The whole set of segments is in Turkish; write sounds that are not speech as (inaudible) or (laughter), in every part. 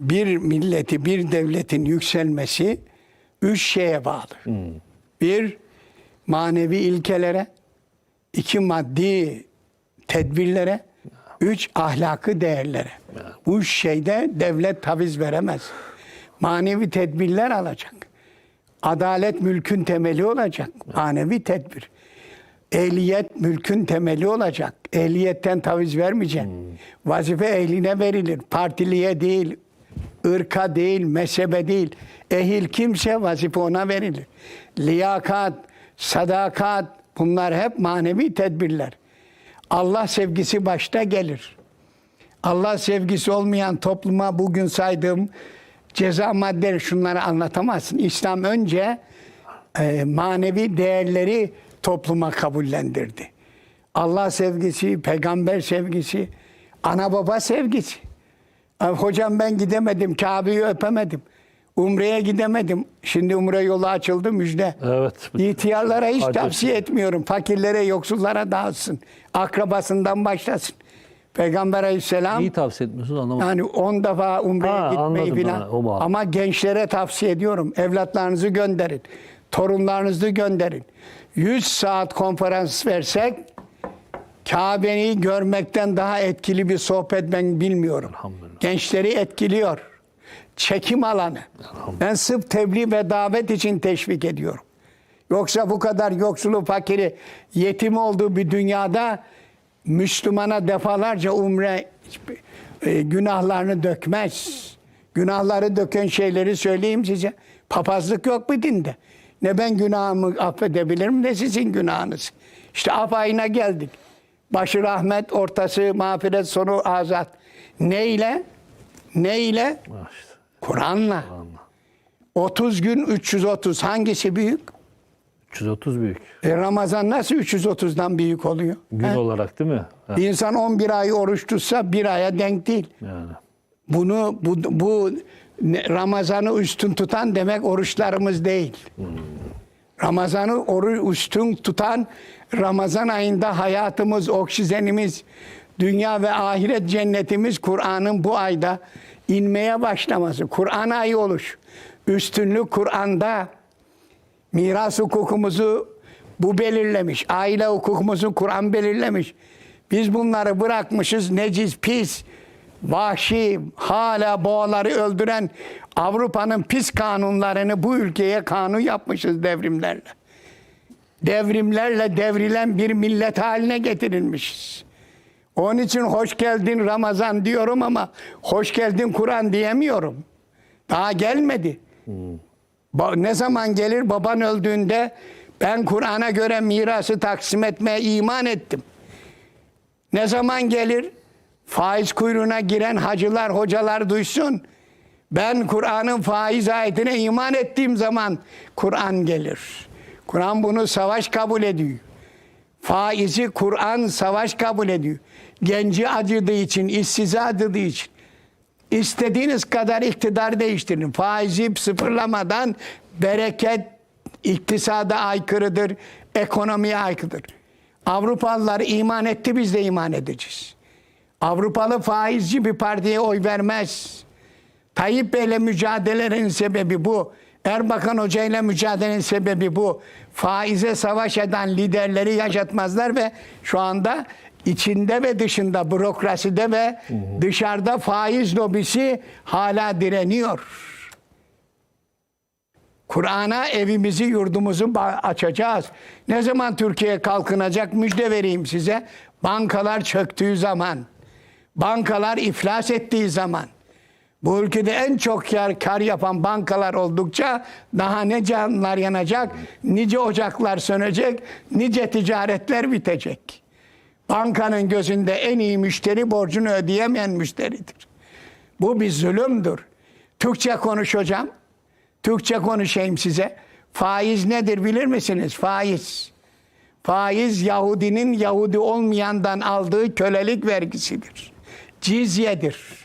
bir milleti, bir devletin yükselmesi üç şeye bağlı. Bir, manevi ilkelere, iki, maddi tedbirlere, üç, ahlakı değerlere. Bu üç şeyde devlet taviz veremez. Manevi tedbirler alacak. Adalet mülkün temeli olacak. Manevi tedbir. Ehliyet mülkün temeli olacak. Ehliyetten taviz vermeyeceksin. Vazife ehline verilir. Partiliye değil, ırka değil, mezhebe değil. Ehil kimse vazife ona verilir. Liyakat, sadakat bunlar hep manevi tedbirler. Allah sevgisi başta gelir. Allah sevgisi olmayan topluma bugün saydığım ceza maddeleri şunları anlatamazsın. İslam önce e, manevi değerleri topluma kabullendirdi. Allah sevgisi, peygamber sevgisi, ana baba sevgisi. Hocam ben gidemedim, Kabe'yi öpemedim. Umre'ye gidemedim. Şimdi Umre yolu açıldı müjde. Evet. İhtiyarlara hiç Acil. tavsiye etmiyorum. Fakirlere, yoksullara dağıtsın. Akrabasından başlasın. Peygamber aleyhisselam İyi tavsiye etmiyorsunuz anlamadım. yani 10 defa umreye Ha, gitmeyi bağ. Ama gençlere tavsiye ediyorum. Evlatlarınızı gönderin. Torunlarınızı gönderin. 100 saat konferans versek Kabe'yi görmekten daha etkili bir sohbet ben bilmiyorum. Elhamdülillah. Gençleri etkiliyor. Çekim alanı. Ben sırf tebliğ ve davet için teşvik ediyorum. Yoksa bu kadar yoksulu, fakiri, yetim olduğu bir dünyada Müslümana defalarca umre e, günahlarını dökmez. Günahları döken şeyleri söyleyeyim size. Papazlık yok bu dinde. Ne ben günahımı affedebilirim ne sizin günahınız. İşte af ayına geldik. Başı rahmet, ortası mağfiret, sonu azat. Ne ile? Ne ile? Kur'an'la. 30 gün 330 hangisi büyük? 330 büyük. E Ramazan nasıl 330'dan büyük oluyor? Gün He? olarak değil mi? Bir insan 11 ay oruç tutsa bir aya denk değil. Yani. Bunu bu, bu Ramazan'ı üstün tutan demek oruçlarımız değil. Ramazan'ı oru üstün tutan Ramazan ayında hayatımız, oksijenimiz, dünya ve ahiret cennetimiz Kur'an'ın bu ayda inmeye başlaması. Kur'an ayı oluş. Üstünlük Kur'an'da miras hukukumuzu bu belirlemiş. Aile hukukumuzu Kur'an belirlemiş. Biz bunları bırakmışız necis, pis, vahşi, hala boğaları öldüren Avrupa'nın pis kanunlarını bu ülkeye kanun yapmışız devrimlerle. Devrimlerle devrilen bir millet haline getirilmişiz. Onun için hoş geldin Ramazan diyorum ama hoş geldin Kur'an diyemiyorum. Daha gelmedi. Ba- Ne zaman gelir baban öldüğünde ben Kur'an'a göre mirası taksim etmeye iman ettim. Ne zaman gelir faiz kuyruğuna giren hacılar, hocalar duysun. Ben Kur'an'ın faiz ayetine iman ettiğim zaman Kur'an gelir. Kur'an bunu savaş kabul ediyor. Faizi Kur'an savaş kabul ediyor. Genci acıdığı için, işsize acıdığı için. İstediğiniz kadar iktidar değiştirin. Faizi sıfırlamadan bereket iktisada aykırıdır, ekonomiye aykırıdır. Avrupalılar iman etti biz de iman edeceğiz. Avrupalı faizci bir partiye oy vermez. Tayyip Bey'le mücadelenin sebebi bu. Erbakan Hoca ile mücadelenin sebebi bu. Faize savaş eden liderleri yaşatmazlar ve şu anda içinde ve dışında bürokraside ve dışarıda faiz lobisi hala direniyor. Kur'an'a evimizi, yurdumuzu açacağız. Ne zaman Türkiye kalkınacak müjde vereyim size. Bankalar çöktüğü zaman, bankalar iflas ettiği zaman, bu ülkede en çok kar, kar yapan bankalar oldukça daha ne canlar yanacak, nice ocaklar sönecek, nice ticaretler bitecek. Bankanın gözünde en iyi müşteri borcunu ödeyemeyen müşteridir. Bu bir zulümdür. Türkçe konuş hocam. Türkçe konuşayım size. Faiz nedir bilir misiniz? Faiz. Faiz Yahudinin Yahudi olmayandan aldığı kölelik vergisidir. Cizyedir.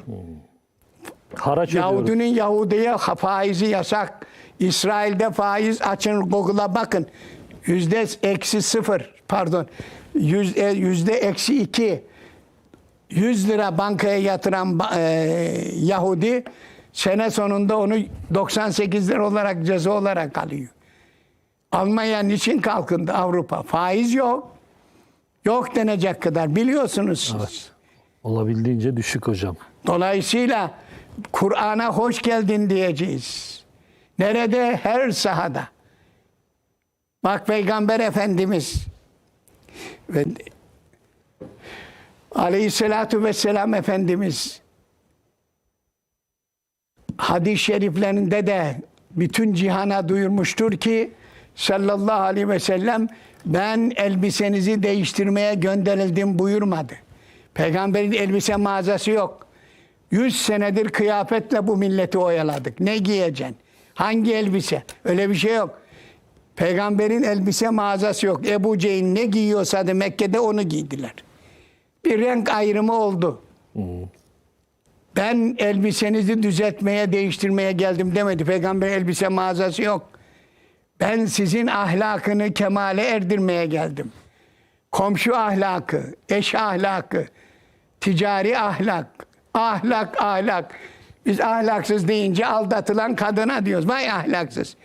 Haraç. Yahudinin Yahudi'ye faizi yasak. İsrail'de faiz açın Google'a bakın. Yüzde eksi sıfır pardon. Yüz- e, Yüzde eksi iki. 100 lira bankaya yatıran e, Yahudi Sene sonunda onu 98 lira olarak ceza olarak alıyor. Almanya niçin kalkındı Avrupa? Faiz yok. Yok denecek kadar biliyorsunuz siz. Olabildiğince düşük hocam. Dolayısıyla Kur'an'a hoş geldin diyeceğiz. Nerede? Her sahada. Bak Peygamber Efendimiz ve Aleyhisselatu Vesselam Efendimiz hadis-i şeriflerinde de bütün cihana duyurmuştur ki sallallahu aleyhi ve sellem ben elbisenizi değiştirmeye gönderildim buyurmadı. Peygamberin elbise mağazası yok. Yüz senedir kıyafetle bu milleti oyaladık. Ne giyeceksin? Hangi elbise? Öyle bir şey yok. Peygamberin elbise mağazası yok. Ebu Cehil ne giyiyorsa da Mekke'de onu giydiler. Bir renk ayrımı oldu. Ben elbisenizi düzeltmeye, değiştirmeye geldim demedi. Peygamber elbise mağazası yok. Ben sizin ahlakını kemale erdirmeye geldim. Komşu ahlakı, eş ahlakı, ticari ahlak, ahlak ahlak. Biz ahlaksız deyince aldatılan kadına diyoruz. Vay ahlaksız.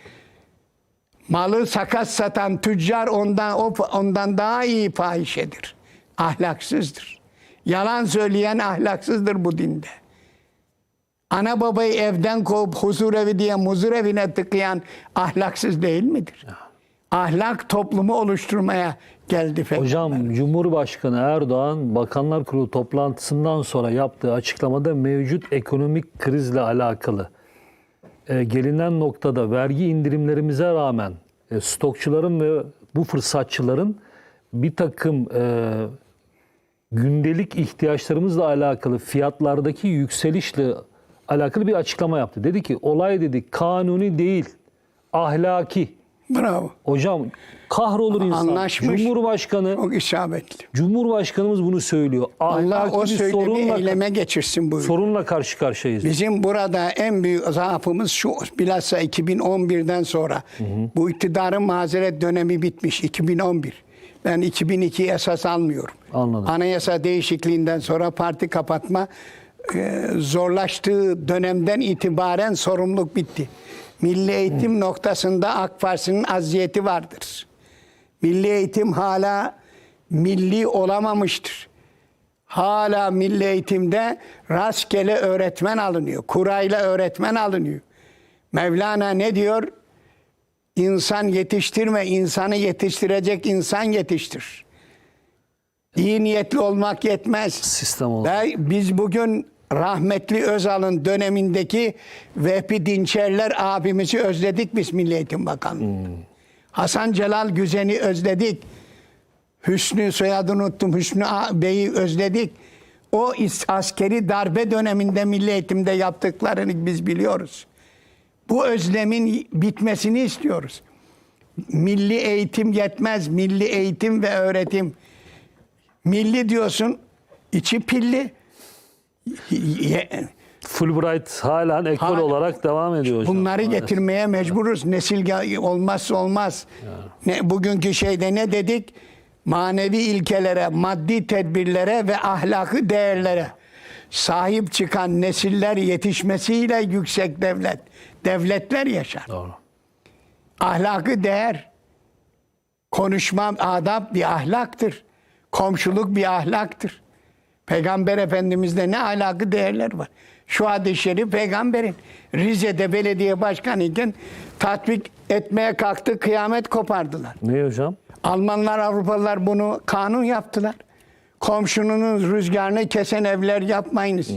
Malı sakat satan tüccar ondan ondan daha iyi fahişedir. Ahlaksızdır. Yalan söyleyen ahlaksızdır bu dinde. Ana babayı evden kovup huzur evi diye muzur evine tıkayan ahlaksız değil midir? Ahlak toplumu oluşturmaya geldi pek. Hocam Cumhurbaşkanı Erdoğan Bakanlar Kurulu toplantısından sonra yaptığı açıklamada mevcut ekonomik krizle alakalı e, gelinen noktada vergi indirimlerimize rağmen e, stokçuların ve bu fırsatçıların bir takım e, gündelik ihtiyaçlarımızla alakalı fiyatlardaki yükselişle alakalı bir açıklama yaptı. Dedi ki olay dedi kanuni değil ahlaki. Bravo. Hocam kahrolur insan. Anlaşmış. Cumhurbaşkanı Çok isabetli. Cumhurbaşkanımız bunu söylüyor. Allah Ahlaki o söylemi sorunla, eyleme geçirsin buyur. sorunla karşı karşıyayız. Bizim burada en büyük zaafımız şu bilhassa 2011'den sonra bu iktidarın mazeret dönemi bitmiş 2011. Ben 2002 esas almıyorum. Anladım. Anayasa değişikliğinden sonra parti kapatma e, zorlaştığı dönemden itibaren sorumluluk bitti. Milli eğitim noktasında AK Parti'nin aziyeti vardır. Milli eğitim hala milli olamamıştır. Hala milli eğitimde rastgele öğretmen alınıyor. Kurayla öğretmen alınıyor. Mevlana ne diyor? İnsan yetiştirme, insanı yetiştirecek insan yetiştir. İyi niyetli olmak yetmez. Sistem. Ve biz bugün rahmetli Özal'ın dönemindeki Vehbi Dinçerler abimizi özledik biz Milli Eğitim Bakanlığı. Hasan Celal Güzen'i özledik. Hüsnü soyadını unuttum. Hüsnü Bey'i özledik. O askeri darbe döneminde milli eğitimde yaptıklarını biz biliyoruz. Bu özlemin bitmesini istiyoruz. Milli eğitim yetmez. Milli eğitim ve öğretim. Milli diyorsun, içi pilli. Fulbright halen ekol Hala- olarak devam ediyor hocam. Bunları Maalesef. getirmeye mecburuz. Nesil ge- olmazsa olmaz. Ne, bugünkü şeyde ne dedik? Manevi ilkelere, maddi tedbirlere ve ahlakı değerlere sahip çıkan nesiller yetişmesiyle yüksek devlet, devletler yaşar. Doğru. Ahlakı değer. Konuşma adab bir ahlaktır. Komşuluk bir ahlaktır. Peygamber Efendimiz'de ne ahlakı değerler var. Şu hadis-i şerif peygamberin Rize'de belediye başkanı iken tatbik etmeye kalktı kıyamet kopardılar. Ne hocam? Almanlar Avrupalılar bunu kanun yaptılar. Komşunun rüzgarını kesen evler yapmayınız.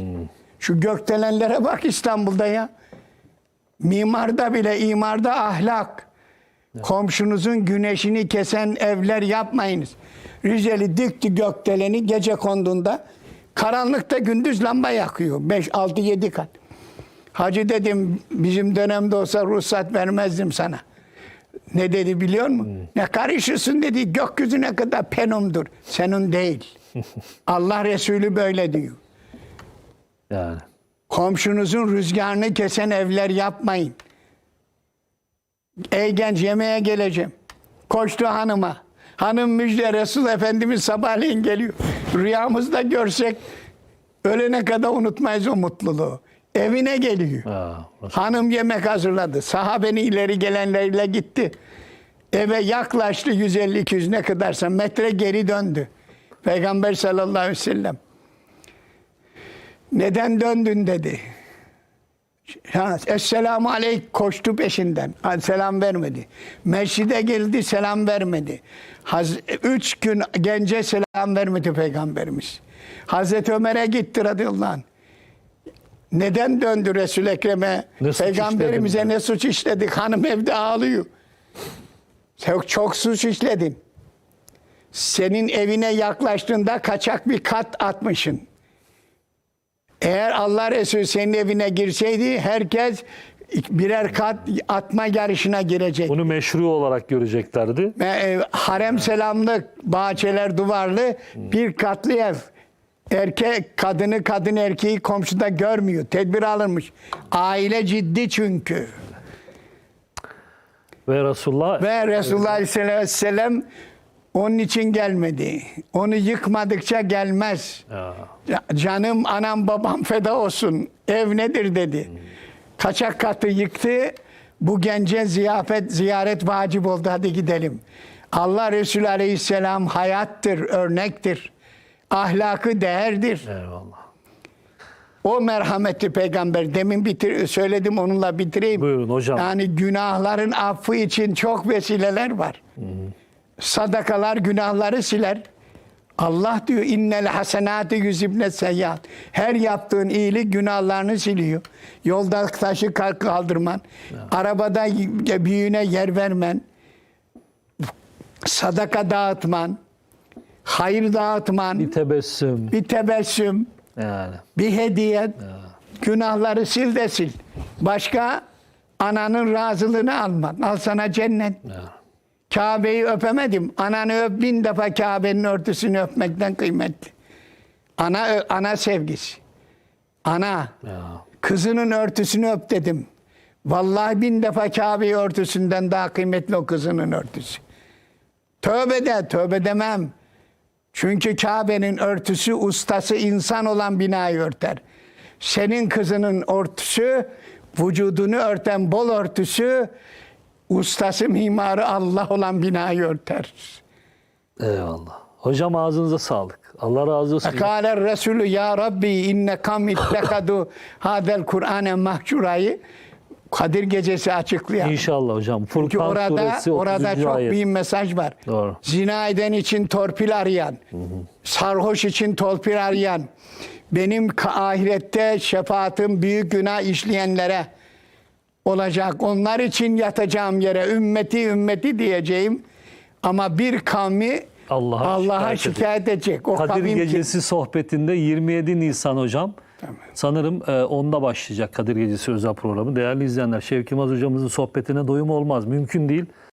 Şu gökdelenlere bak İstanbul'da ya. Mimarda bile imarda ahlak. Komşunuzun güneşini kesen evler yapmayınız. Rizeli dikti gökdeleni gece konduğunda karanlıkta gündüz lamba yakıyor. 5, 6, 7 kat. Hacı dedim bizim dönemde olsa ruhsat vermezdim sana. Ne dedi biliyor musun? Ne karışırsın dedi gökyüzüne kadar penumdur. Senin değil. (laughs) Allah Resulü böyle diyor. Yani. Komşunuzun rüzgarını kesen evler yapmayın. Ey genç yemeğe geleceğim. Koştu hanıma. Hanım müjde Resul Efendimiz sabahleyin geliyor. Rüyamızda görsek ölene kadar unutmayız o mutluluğu. Evine geliyor. Ha, Hanım yemek hazırladı. Sahabenin ileri gelenleriyle gitti. Eve yaklaştı 150-200 ne kadarsa metre geri döndü. Peygamber sallallahu aleyhi ve sellem. Neden döndün dedi. Ha, Esselamu aleyk koştu peşinden. Selam vermedi. Mescide geldi selam vermedi. Haz üç gün gence selam vermedi Peygamberimiz. Hazreti Ömer'e gitti radıyallahu anh. Neden döndü Resul-i Ekrem'e? Peygamberimize işledim ne suç işledik? Hanım evde ağlıyor. Çok, çok suç işledin. Senin evine yaklaştığında kaçak bir kat atmışsın. Eğer Allah Resulü senin evine girseydi herkes birer kat atma yarışına girecek. Bunu meşru olarak göreceklerdi. E, harem selamlı, bahçeler duvarlı bir katlı ev. Erkek kadını kadın erkeği komşuda görmüyor. Tedbir alınmış. Aile ciddi çünkü. Ve Resulullah Ve Resulullah Aleyhisselatü Vesselam onun için gelmedi. Onu yıkmadıkça gelmez. Ya, Canım anam babam feda olsun. Ev nedir dedi. Kaçak katı yıktı. Bu gence ziyafet, ziyaret vacip oldu. Hadi gidelim. Allah Resulü Aleyhisselam hayattır, örnektir. Ahlakı değerdir. eyvallah. O merhametli peygamber. Demin bitir, söyledim onunla bitireyim. Buyurun hocam. Yani günahların affı için çok vesileler var. Sadakalar günahları siler. Allah diyor innel hasenatı yüzibne seyyiat. Her yaptığın iyilik günahlarını siliyor. Yolda taşı kaldırman, arabada y- büyüğüne yer vermen, sadaka dağıtman, hayır dağıtman, Bir tebessüm. bir tebessüm, Yani. bir hediye günahları sil de sil. Başka ananın razılığını alman. Al sana cennet. Kabe'yi öpemedim. Ananı öp bin defa Kabe'nin örtüsünü öpmekten kıymetli. Ana ana sevgisi. Ana. Ya. Kızının örtüsünü öp dedim. Vallahi bin defa Kabe örtüsünden daha kıymetli o kızının örtüsü. Tövbe de, tövbe demem. Çünkü Kabe'nin örtüsü ustası insan olan binayı örter. Senin kızının örtüsü, vücudunu örten bol örtüsü, ustası mimarı Allah olan binayı örter. Eyvallah. Hocam ağzınıza sağlık. Allah razı olsun. Kâle Resulü ya Rabbi inne kam ittekadu hadel Kur'ane mahcurayı Kadir gecesi açıklayan. İnşallah hocam. Çünkü Furkan orada suresi 30. orada çok ayet. büyük mesaj var. Doğru. Zina eden için torpil arayan, sarhoş için torpil arayan, benim ahirette şefaatim büyük günah işleyenlere olacak. Onlar için yatacağım yere ümmeti ümmeti diyeceğim. Ama bir kavmi Allah'a Allah'a şikayet şikayet edecek. O Kadir? Gecesi sohbetinde 27 Nisan hocam. Sanırım e, onda başlayacak Kadir Gecesi özel programı. Değerli izleyenler Şevki Yılmaz hocamızın sohbetine doyum olmaz. Mümkün değil.